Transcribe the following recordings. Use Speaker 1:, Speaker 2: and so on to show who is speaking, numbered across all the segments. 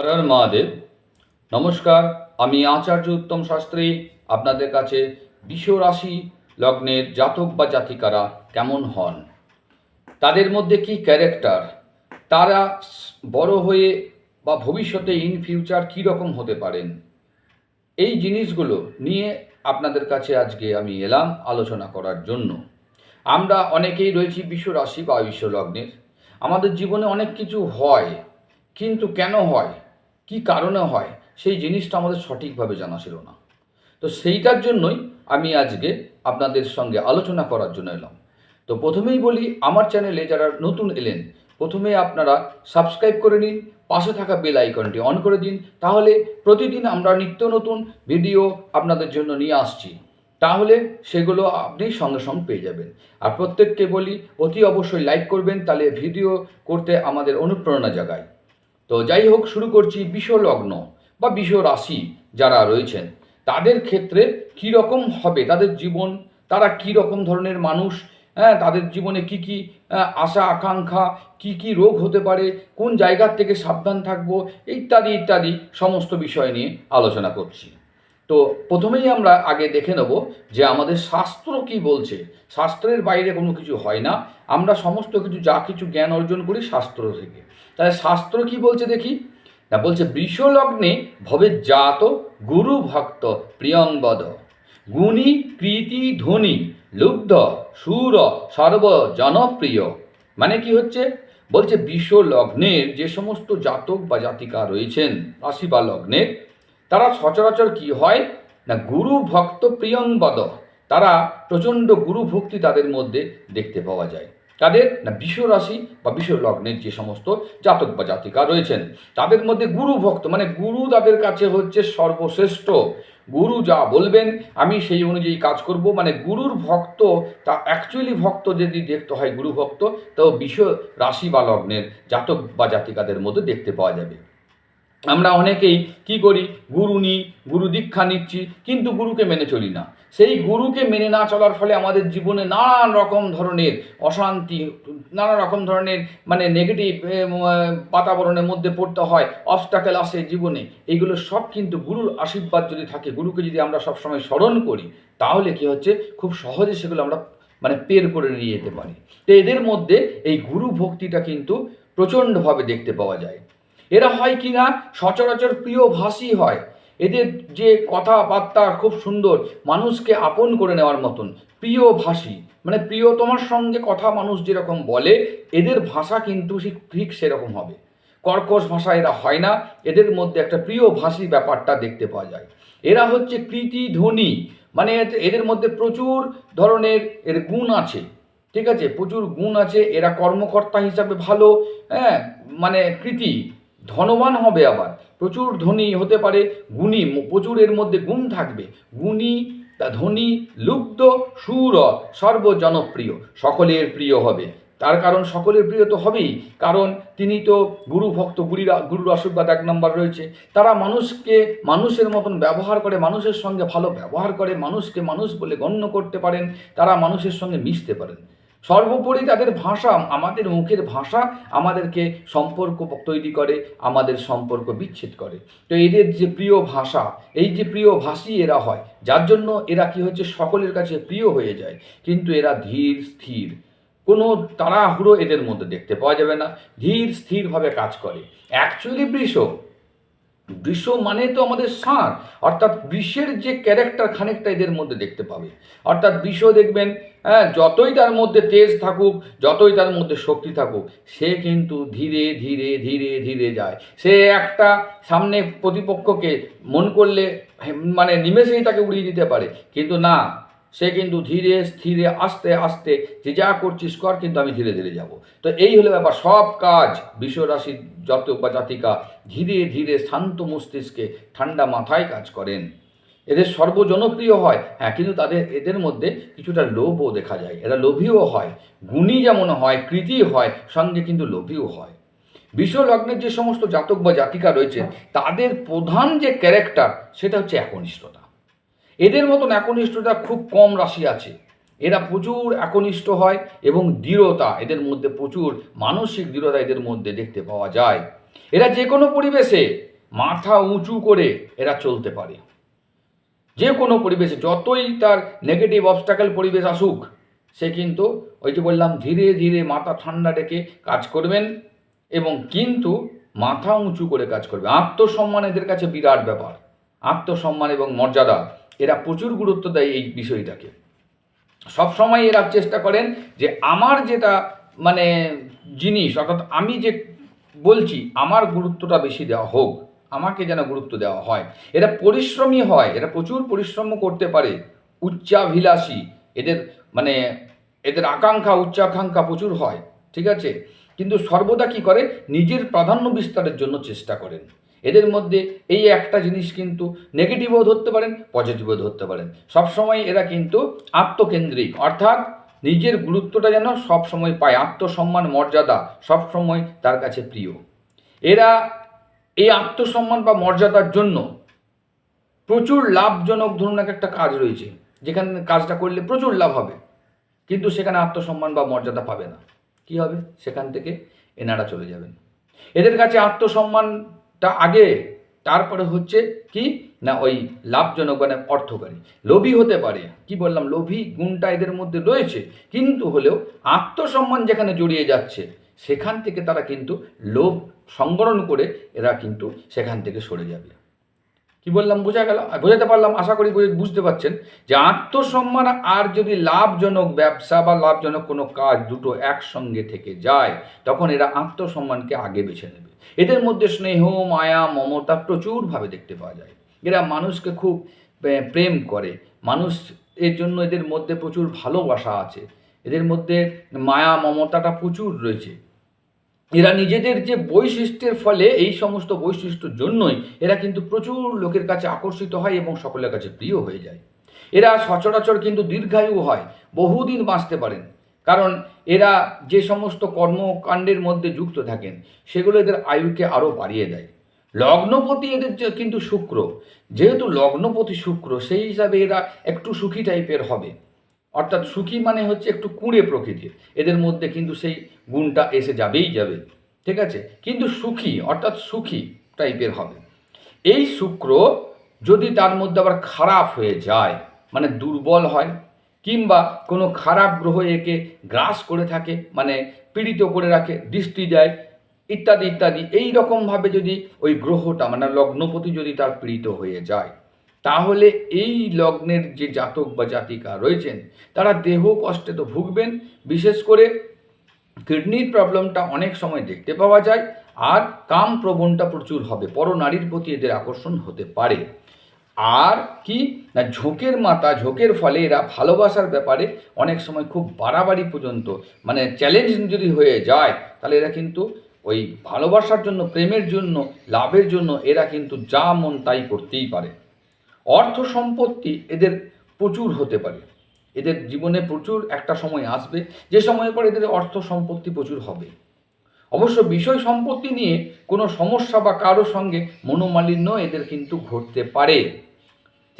Speaker 1: হর হর মহাদেব। নমস্কার, আমি আচার্য উত্তম শাস্ত্রী। আপনাদের কাছে রাশি লগ্নের জাতক বা জাতিকারা কেমন হন? তাদের মধ্যে কি ক্যারেক্টার তারা বড় হয়ে বা ভবিষ্যতে ইন ফিউচার কী রকম হতে পারেন? এই জিনিসগুলো নিয়ে আপনাদের কাছে আজকে আমি এলাম আলোচনা করার জন্য। আমরা অনেকেই রয়েছি বিশ্ব রাশি বা বিশ্ব লগ্নের। আমাদের জীবনে অনেক কিছু হয়, কিন্তু কেন হয়? কি কারণে হয়, সেই জিনিসটা আমাদের সঠিকভাবে জানা ছিল না। তো সেইটার জন্যই আমি আজকে আপনাদের সঙ্গে আলোচনা করার জন্য এলাম। তো প্রথমেই বলি, আমার চ্যানেলে যারা নতুন এলেন, প্রথমে আপনারা সাবস্ক্রাইব করে নিন, পাশে থাকা বেল আইকনটি অন করে দিন, তাহলে প্রতিদিন আমরা নিত্য নতুন ভিডিও আপনাদের জন্য নিয়ে আসছি। তাহলে সেগুলো আপনি সঙ্গে সঙ্গে পেয়ে যাবেন। আর প্রত্যেককে বলি, অতি অবশ্যই লাইক করবেন, তাহলে ভিডিও করতে আমাদের অনুপ্রেরণা জাগায়। তো যাই হোক, শুরু করছি বিষলগ্ন বা রাশি যারা রয়েছেন, তাদের ক্ষেত্রে কী রকম হবে? তাদের জীবন, তারা কী রকম ধরনের মানুষ? হ্যাঁ তাদের জীবনে কি কি আশা, আকাঙ্ক্ষা, কি কি রোগ হতে পারে? কোন জায়গার থেকে সাবধান থাকব? ইত্যাদি ইত্যাদি সমস্ত বিষয় নিয়ে আলোচনা করছি। তো প্রথমেই আমরা আগে দেখে নেব যে আমাদের শাস্ত্র কি বলছে। শাস্ত্রের বাইরে কোনো কিছু হয় না। আমরা সমস্ত কিছু, যা কিছু জ্ঞান অর্জন করি শাস্ত্র থেকে। তাহলে শাস্ত্র কি বলছে দেখি? না, বলছে বৃষলগ্নে ভবে জাত গুরু ভক্ত প্রিয়ংবদ গুণী, কৃতি, ধনী, লুব্ধ, সুর, সর্ব জনপ্রিয়। মানে কি হচ্ছে? বলছে বিশ্ব লগ্নের যে সমস্ত জাতক বা জাতিকা রয়েছেন রাশি বা লগ্নের তারা সচরাচর কি হয়? না, গুরু ভক্ত প্রিয়ংবদ তারা প্রচণ্ড গুরু ভক্তি তাদের মধ্যে দেখতে পাওয়া যায়। তাদের, না রাশি বা লগ্নের যে সমস্ত জাতক বা জাতিকা রয়েছেন, তাদের মধ্যে গুরু ভক্ত মানে গুরু তাদের কাছে হচ্ছে সর্বশ্রেষ্ঠ। গুরু যা বলবেন, আমি সেই অনুযায়ী কাজ করব। মানে গুরুর ভক্ত, তা অ্যাকচুয়ালি ভক্ত যদি দেখতে হয়, গুরু ভক্ত, তো বিশ্ব রাশি বা লগ্নের জাতক বা জাতিকাদের মধ্যে দেখতে পাওয়া যাবে। আমরা অনেকেই কি করি? গুরু নিই গুরু দীক্ষা নিচ্ছি, কিন্তু গুরুকে মেনে চলি না। সেই গুরুকে মেনে না চলার ফলে আমাদের জীবনে নানান রকম ধরনের অশান্তি নানা রকম ধরনের মানে নেগেটিভ বাতাবরণের মধ্যে পড়তে হয় অবস্টাকেল আসে জীবনে। এইগুলো সব কিন্তু গুরুর আশীর্বাদ যদি থাকে, গুরুকে যদি আমরা সবসময় স্মরণ করি, তাহলে কি হচ্ছে? খুব সহজে সেগুলো আমরা মানে পের করে নিয়ে যেতে পারি। তো এদের মধ্যে এই গুরু ভক্তিটা কিন্তু প্রচণ্ডভাবে দেখতে পাওয়া যায়। এরা হয় কি না সচরাচর প্রিয় ভাষী হয়। এদের যে কথাবার্তা খুব সুন্দর, মানুষকে আপন করে নেওয়ার মতন, প্রিয় ভাষী। মানে প্রিয় তোমার সঙ্গে কথা মানুষ যেরকম বলে, এদের ভাষা কিন্তু ঠিক সেরকম হবে। কর্কশ ভাষা এরা হয় না, এদের মধ্যে একটা প্রিয় ভাষী ব্যাপারটা দেখতে পাওয়া যায়। এরা হচ্ছে কৃতি ধ্বনি মানে এদের মধ্যে প্রচুর ধরনের এর গুণ আছে, ঠিক আছে? প্রচুর গুণ আছে, এরা কর্মকর্তা হিসাবে ভালো হ্যাঁ? মানে কৃতি। ধনবান হবে আবার। প্রচুর ধনী হতে পারে, গুণী, প্রচুর এর মধ্যে গুণ থাকবে। গুণী, তা ধনী লুব্ধ সুর, সর্বজনপ্রিয়, সকলের প্রিয় হবে। তার কারণ সকলের প্রিয় তো হবেই, কারণ তিনি তো গুরু ভক্ত, গুরুর গুরুর আশীর্বাদ এক নম্বর রয়েছে। তারা মানুষকে, মানুষের মতন ব্যবহার করে, মানুষের সঙ্গে ভালো ব্যবহার করে, মানুষকে মানুষ বলে গণ্য করতে পারেন, তারা মানুষের সঙ্গে মিশতে পারেন। সর্বোপরি তাদের ভাষা, আমাদের মুখের ভাষা আমাদেরকে সম্পর্ক তৈরি করে, আমাদের সম্পর্ক বিচ্ছেদ করে। তো এদের যে প্রিয় ভাষা, এই যে প্রিয় ভাষী এরা হয়, যার জন্য এরা কি হচ্ছে, সকলের কাছে প্রিয় হয়ে যায়। কিন্তু এরা ধীর, স্থির। কোনো তাড়াহুড়ো এদের মধ্যে দেখতে পাওয়া যাবে না। ধীর, স্থিরভাবে কাজ করে। অ্যাকচুয়ালি বৃষ বৃষ মানে তো আমাদের সার। অর্থাৎ বৃষের যে ক্যারেক্টার খানিকটা এদের মধ্যে দেখতে পাবে। অর্থাৎ বৃষ দেখবেন হ্যাঁ যতই তার মধ্যে তেজ থাকুক, যতই তার মধ্যে শক্তি থাকুক, সে কিন্তু ধীরে ধীরে ধীরে ধীরে যায়। সে একটা সামনে প্রতিপক্ষকে মন করলে মানে নিমেষেই তাকে উড়িয়ে দিতে পারে। কিন্তু না সে কিন্তু ধীরে, স্থিরে, আস্তে আস্তে যে যা করছিস কর, কিন্তু আমি ধীরে ধীরে যাব। তো এই হলো ব্যাপার। সব কাজ বিশ্বরাশির যত বা জাতিকা ধীরে ধীরে শান্ত মস্তিষ্কে ঠান্ডা মাথায় কাজ করেন। এদের সর্বজনপ্রিয় হয়। হ্যাঁ কিন্তু তাদের, এদের মধ্যে কিছুটা লোভও দেখা যায়। এরা লোভীও হয়। গুণী যেমন হয়, কৃতি হয়, সঙ্গে কিন্তু লোভীও হয়। বিশ্ব লগ্নের যে সমস্ত জাতক বা জাতিকা রয়েছে তাদের প্রধান যে ক্যারেক্টার, সেটা হচ্ছে একনিষ্ঠতা। এদের মতন একনিষ্ঠতা খুব কম রাশি আছে। এরা প্রচুর একনিষ্ঠ হয় এবং দৃঢ়তা এদের মধ্যে প্রচুর মানসিক দৃঢ়তা এদের মধ্যে দেখতে পাওয়া যায়। এরা যে কোনো পরিবেশে মাথা উঁচু করে এরা চলতে পারে। যে কোনো পরিবেশে যতই তার নেগেটিভ অবস্টাকেল পরিবেশ আসুক, সে কিন্তু ওই যে বললাম ধীরে ধীরে মাথা ঠান্ডা ডেকে কাজ করবেন এবং কিন্তু মাথা উঁচু করে কাজ করবে। আত্মসম্মান এদের কাছে বিরাট ব্যাপার। আত্মসম্মান এবং মর্যাদা এরা প্রচুর গুরুত্ব দেয় এই বিষয়টাকে। সবসময় এরা চেষ্টা করেন যে আমার যেটা মানে জিনিস, অর্থাৎ আমি যে বলছি, আমার গুরুত্বটা বেশি দেওয়া হোক, আমাকে যেন গুরুত্ব দেওয়া হয়। এরা পরিশ্রমী হয়, এরা প্রচুর পরিশ্রম করতে পারে। উচ্চাভিলাষী, এদের মানে এদের আকাঙ্ক্ষা, উচ্চাকাঙ্ক্ষা প্রচুর হয়, ঠিক আছে? কিন্তু সর্বদা কি করে? নিজের প্রাধান্য বিস্তারের জন্য চেষ্টা করেন। এদের মধ্যে এই একটা জিনিস কিন্তু নেগেটিভও ধরতে পারেন পজিটিভও ধরতে পারেন। সবসময় এরা কিন্তু আত্মকেন্দ্রিক, অর্থাৎ নিজের গুরুত্বটা যেন সবসময় পায়। আত্মসম্মান, মর্যাদা সবসময় তার কাছে প্রিয়। এরা এই আত্মসম্মান বা মর্যাদার জন্য প্রচুর লাভজনক ধরুন এক একটা কাজ রয়েছে, যেখানে কাজটা করলে প্রচুর লাভ হবে, কিন্তু সেখানে আত্মসম্মান বা মর্যাদা পাবে না। কি হবে? সেখান থেকে এনারা চলে যাবেন। এদের কাছে আত্মসম্মানটা আগে, তারপরে হচ্ছে কি? না, ওই লাভজনক মানে অর্থকারী। লোভী হতে পারে। কি বললাম? লোভী গুণটা এদের মধ্যে রয়েছে। কিন্তু হলেও আত্মসম্মান যেখানে জড়িয়ে যাচ্ছে, সেখান থেকে তারা কিন্তু লোভ সংবরণ করে এরা কিন্তু সেখান থেকে সরে যাবে। কি বললাম? বোঝা গেল? বোঝাতে পারলাম? আশা করি বুঝতে পারছেন যে আত্মসম্মান আর যদি লাভজনক ব্যবসা বা লাভজনক কোনো কাজ দুটো একসঙ্গে থেকে যায়, তখন এরা আত্মসম্মানকে আগে বেছে নেবে। এদের মধ্যে স্নেহ, মায়া, মমতা প্রচুরভাবে দেখতে পাওয়া যায়। এরা মানুষকে খুব প্রেম করে। মানুষ এর জন্য এদের মধ্যে প্রচুর ভালোবাসা আছে। এদের মধ্যে মায়া, মমতাটা প্রচুর রয়েছে। এরা নিজেদের যে বৈশিষ্ট্যের ফলে এই সমস্ত বৈশিষ্ট্যর জন্যই এরা কিন্তু প্রচুর লোকের কাছে আকর্ষিত হয় এবং সকলের কাছে প্রিয় হয়ে যায়। এরা সচরাচর কিন্তু দীর্ঘায়ু হয়। বহুদিন বাঁচতে পারেন। কারণ এরা যে সমস্ত কর্মকাণ্ডের মধ্যে যুক্ত থাকেন, সেগুলো এদের আয়ুকে আরও বাড়িয়ে দেয়। লগ্নপতি এদের কিন্তু শুক্র, যেহেতু লগ্নপতি শুক্র, সেই হিসাবে এরা একটু সুখী টাইপের হবে। অর্থাৎ সুখী মানে হচ্ছে একটু কুঁড়ে প্রকৃতির। এদের মধ্যে কিন্তু সেই গুণটা এসে যাবেই যাবে। ঠিক আছে? কিন্তু সুখী, অর্থাৎ সুখী টাইপের হবে। এই শুক্র যদি তার মধ্যে আবার খারাপ হয়ে যায় মানে দুর্বল হয় কিংবা কোনো খারাপ গ্রহ একে গ্রাস করে থাকে মানে পীড়িত করে রাখে, দৃষ্টি দেয়, ইত্যাদি ইত্যাদি। এই রকমভাবে যদি ওই গ্রহটা মানে লগ্নপতি যদি তার পীড়িত হয়ে যায়, তাহলে এই লগ্নের যে জাতক বা জাতিকা রয়েছেন, তারা দেহ কষ্টে তো ভুগবেন। বিশেষ করে কিডনির প্রবলেমটা অনেক সময় দেখতে পাওয়া যায়, আর কাম প্রবণটা প্রচুর হবে। পরনারীর প্রতি এদের আকর্ষণ হতে পারে। আর কি? না, ঝোঁকের মাথা, ঝোঁকের ফলে এরা ভালোবাসার ব্যাপারে অনেক সময় খুব বাড়াবাড়ি পর্যন্ত মানে চ্যালেঞ্জ যদি হয়ে যায়, তাহলে এরা কিন্তু ওই ভালোবাসার জন্য, প্রেমের জন্য, লাভের জন্য এরা কিন্তু যা মন তাই করতেই পারে। অর্থ সম্পত্তি এদের প্রচুর হতে পারে। এদের জীবনে প্রচুর একটা সময় আসবে, যে সময়ের পর এদের অর্থ সম্পত্তি প্রচুর হবে। অবশ্য বিষয় সম্পত্তি নিয়ে কোনো সমস্যা বা কারোর সঙ্গে মনোমালিন্য এদের কিন্তু ঘটতে পারে।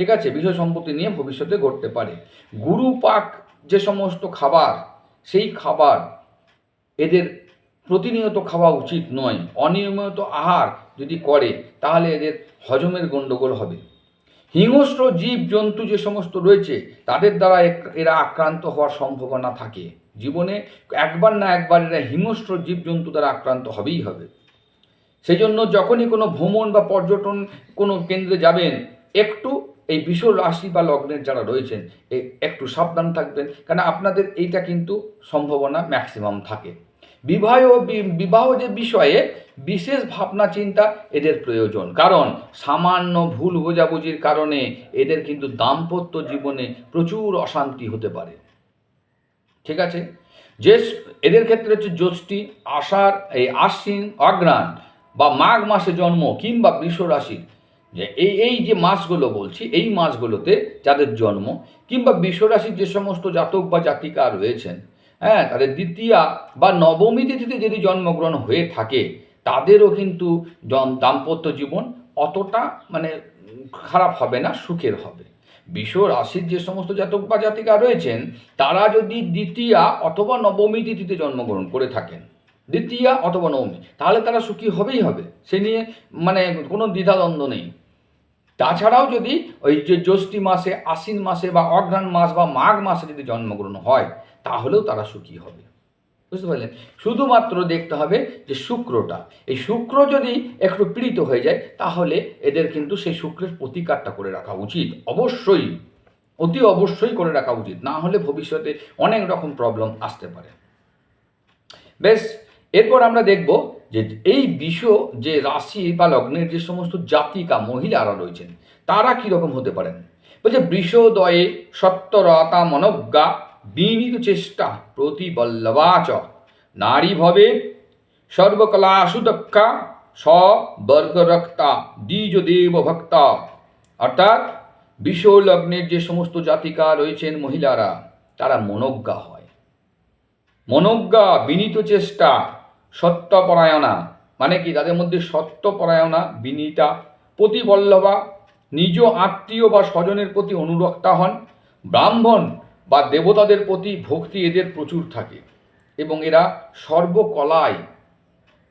Speaker 1: ঠিক আছে? বিষয় সম্পত্তি নিয়ে ভবিষ্যতে ঘটতে পারে। গুরু পাক যে সমস্ত খাবার, সেই খাবার এদের প্রতিনিয়ত খাওয়া উচিত নয়, অনিয়মিত আহার যদি করে, তাহলে এদের হজমের গণ্ডগোল হবে। হিংস্র জীব জন্তু যে সমস্ত রয়েছে, তাদের দ্বারা এরা আক্রান্ত হওয়ার সম্ভাবনা থাকে। জীবনে একবার না একবার এরা হিংস্র জীব জন্তু দ্বারা আক্রান্ত হবেই হবে। সেই জন্য যখনই কোনো ভ্রমণ বা পর্যটন কোনো কেন্দ্রে যাবেন, একটু এই বিশ্ব রাশি বা লগ্নের যারা রয়েছেন একটু সাবধান থাকবেন কারণ আপনাদের এইটা কিন্তু সম্ভাবনা ম্যাক্সিমাম থাকে। বিবাহ বিবাহ যে বিষয়ে বিশেষ ভাবনা চিন্তা এদের প্রয়োজন। কারণ সামান্য ভুল বোঝাবুঝির কারণে এদের কিন্তু দাম্পত্য জীবনে প্রচুর অশান্তি হতে পারে। ঠিক আছে? যে এদের ক্ষেত্রে হচ্ছে জ্যৈষ্ঠী, আষাঢ়, এই আশ্বিন, অগ্রাণ বা মাঘ মাসে জন্ম কিংবা বৃষ রাশির যে এই এই যে মাসগুলো বলছি, এই মাসগুলোতে যাদের জন্ম, কিংবা বিশ্বরাশির যে সমস্ত জাতক বা জাতিকা রয়েছেন হ্যাঁ তাদের দ্বিতীয়া বা নবমী তিথিতে যদি জন্মগ্রহণ হয়ে থাকে, তাদেরও কিন্তু দাম্পত্য জীবন অতটা মানে খারাপ হবে না, সুখের হবে। বিশ্ব রাশির যে সমস্ত জাতক বা জাতিকা রয়েছেন, তারা যদি দ্বিতীয়া অথবা নবমী তিথিতে জন্মগ্রহণ করে থাকেন, দ্বিতীয়া অথবা নবমী, তাহলে তারা সুখী হবেই হবে। সে নিয়ে মানে কোনো দ্বিধাদ্বন্দ্ব নেই। তাছাড়াও যদি ওই যে জ্যৈষ্ঠী মাসে, আশ্বিন মাসে বা অঘ্রাণ মাস বা মাঘ মাসে যদি জন্মগ্রহণ হয়, তাহলেও তারা সুখী হবে। বুঝতে পারলেন? শুধুমাত্র দেখতে হবে যে শুক্রটা। এই শুক্র যদি একটু পীড়িত হয়ে যায়, তাহলে এদের কিন্তু সেই শুক্রের প্রতিকারটা করে রাখা উচিত। অবশ্যই, অতি অবশ্যই করে রাখা উচিত। না হলে ভবিষ্যতে অনেক রকম প্রবলেম আসতে পারে। বেশ, এরপর আমরা দেখব যে এই বিশ্ব যে রাশি বা লগ্নের যে সমস্ত জাতিকা, মহিলারা রয়েছেন, তারা কীরকম হতে পারেন? বলছে, বৃষদয়ে সত্যরতা মনজ্ঞা, বিনীত চেষ্টা প্রতিবল্লবাচ। নারী ভবে সর্বকলা সুদক্ষা সবর্গরক্তা দ্বিজ দেব ভক্তা। অর্থাৎ বিশ্ব লগ্নের যে সমস্ত জাতিকা রয়েছেন মহিলারা, তারা মনজ্ঞা হয়। মনজ্ঞা, বিনীত চেষ্টা সত্যপরায়ণা। মানে কি? তাদের মধ্যে সত্যপরায়ণা, বিনীতা, প্রতিবল্লভা, নিজ আত্মীয় বা স্বজনের প্রতি অনুরক্তা হন। ব্রাহ্মণ বা দেবতাদের প্রতি ভক্তি এদের প্রচুর থাকে এবং এরা সর্বকলায়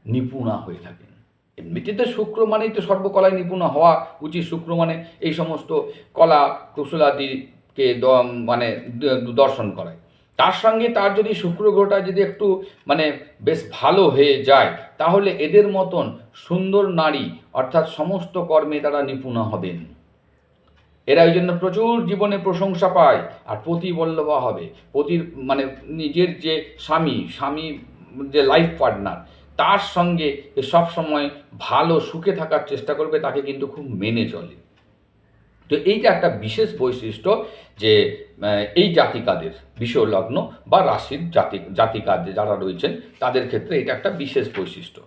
Speaker 1: নিপুণা হয়ে থাকেন। এমনিতে শুক্র মানেই তো সর্বকলায় নিপুণা হওয়া উচিত। শুক্র মানে এই সমস্ত কলা কুশলাদিকে মানে দর্শন করায়। তার সঙ্গে তার যদি শুক্র গ্রহটা যদি একটু মানে বেশ ভালো হয়ে যায়, তাহলে এদের মতন সুন্দর নারী অর্থাৎ সমস্ত কর্মে তারা নিপুণা হবেন। এরা ওই জন্য প্রচুর জীবনে প্রশংসা পায় আর প্রতিবল্লভা হবে। প্রতি মানে নিজের যে স্বামী স্বামী যে লাইফ পার্টনার তার সঙ্গে সব সময় ভালো সুখে থাকার চেষ্টা করবে, তাকে কিন্তু খুব মেনে চলে। তো এইটা একটা বিশেষ বৈশিষ্ট্য যে এই জাতিকাদের লগ্ন বা রাশির জাতি জাতিকা যে যারা রয়েছেন, তাদের ক্ষেত্রে এটা একটা বিশেষ বৈশিষ্ট্য।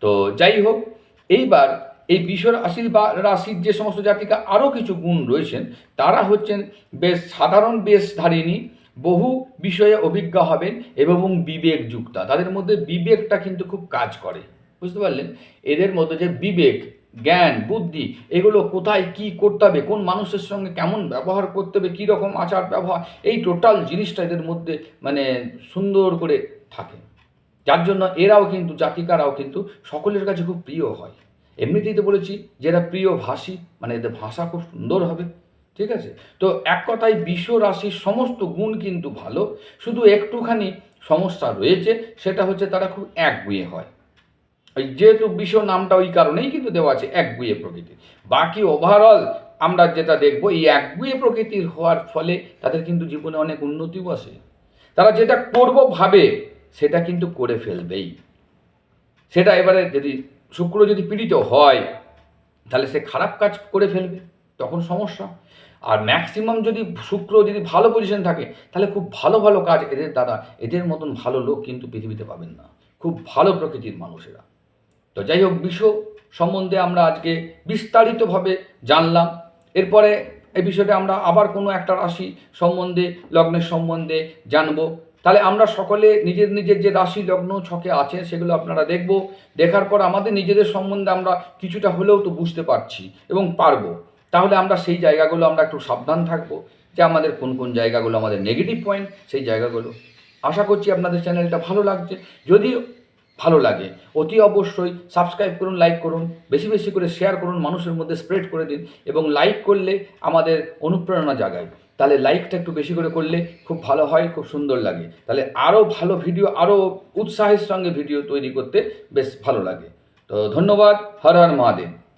Speaker 1: তো যাই হোক, এইবার এই বিশ্ব রাশির বা রাশির যে সমস্ত জাতিকা আরও কিছু গুণ রয়েছেন, তারা হচ্ছেন বেশ সাধারণ বেশ বেশধারিণী, বহু বিষয়ে অভিজ্ঞ হবেন এবং বিবেকযুক্তা। তাদের মধ্যে বিবেকটা কিন্তু খুব কাজ করে। বুঝতে পারলেন? এদের মধ্যে যে বিবেক জ্ঞান, বুদ্ধি, এগুলো কোথায় কি করতে হবে, কোন মানুষের সঙ্গে কেমন ব্যবহার করতে হবে কী রকম আচার ব্যবহার, এই টোটাল জিনিসটা এদের মধ্যে মানে সুন্দর করে থাকে। যার জন্য এরাও কিন্তু, জাতিকারাও কিন্তু সকলের কাছে খুব প্রিয় হয়। এমনিতেই তো বলেছি যে এরা প্রিয় ভাষী মানে এদের ভাষা খুব সুন্দর হবে, ঠিক আছে? তো এক কথায় বিশ্ব রাশির সমস্ত গুণ কিন্তু ভালো, শুধু একটুখানি সমস্যা রয়েছে, সেটা হচ্ছে তারা খুব একগুয়ে হয়। ওই যেহেতু বিশ্ব নামটা ওই কারণেই কিন্তু দেওয়া আছে একগুয়ে প্রকৃতি। বাকি ওভারঅল আমরা যেটা দেখব, এই একগুয়ে প্রকৃতির হওয়ার ফলে তাদের কিন্তু জীবনে অনেক উন্নতিও আসে। তারা যেটা করব ভাবে, সেটা কিন্তু করে ফেলবেই। সেটা এবারে যদি শুক্র যদি পীড়িত হয়, তাহলে সে খারাপ কাজ করে ফেলবে, তখন সমস্যা। আর ম্যাক্সিমাম যদি শুক্র যদি ভালো পজিশন থাকে, তাহলে খুব ভালো ভালো কাজ এদের দ্বারা এদের মতন ভালো লোক কিন্তু পৃথিবীতে পাবেন না। খুব ভালো প্রকৃতির মানুষেরা। তো যাই হোক বিশ্ব সম্বন্ধে আমরা আজকে বিস্তারিতভাবে জানলাম। এরপরে এই বিষয়টা আমরা আবার কোনো একটা রাশি সম্বন্ধে, লগ্নের সম্বন্ধে জানব। তাহলে আমরা সকলে নিজের নিজের যে রাশি, লগ্ন, ছকে আছে, সেগুলো আপনারা দেখব। দেখার পর আমাদের নিজেদের সম্বন্ধে আমরা কিছুটা হলেও তো বুঝতে পারছি এবং পারব। তাহলে আমরা সেই জায়গাগুলো আমরা একটু সাবধান থাকব যে আমাদের কোন কোন জায়গাগুলো আমাদের নেগেটিভ পয়েন্ট সেই জায়গাগুলো। আশা করছি আপনাদের চ্যানেলটা ভালো লাগছে। যদি ভালো লাগে। অতি অবশ্যই সাবস্ক্রাইব করুন লাইক করুন, বেশি বেশি করে শেয়ার করুন, মানুষের মধ্যে স্প্রেড করে দিন এবং লাইক করলে আমাদের অনুপ্রেরণা জাগায়। তাহলে লাইকটা একটু বেশি করে করলে খুব ভালো হয়, খুব সুন্দর লাগে। তাহলে আরও ভালো ভিডিও আরও উৎসাহের সঙ্গে ভিডিও তৈরি করতে বেশ ভালো লাগে। তো ধন্যবাদ, হর হর মহাদেব।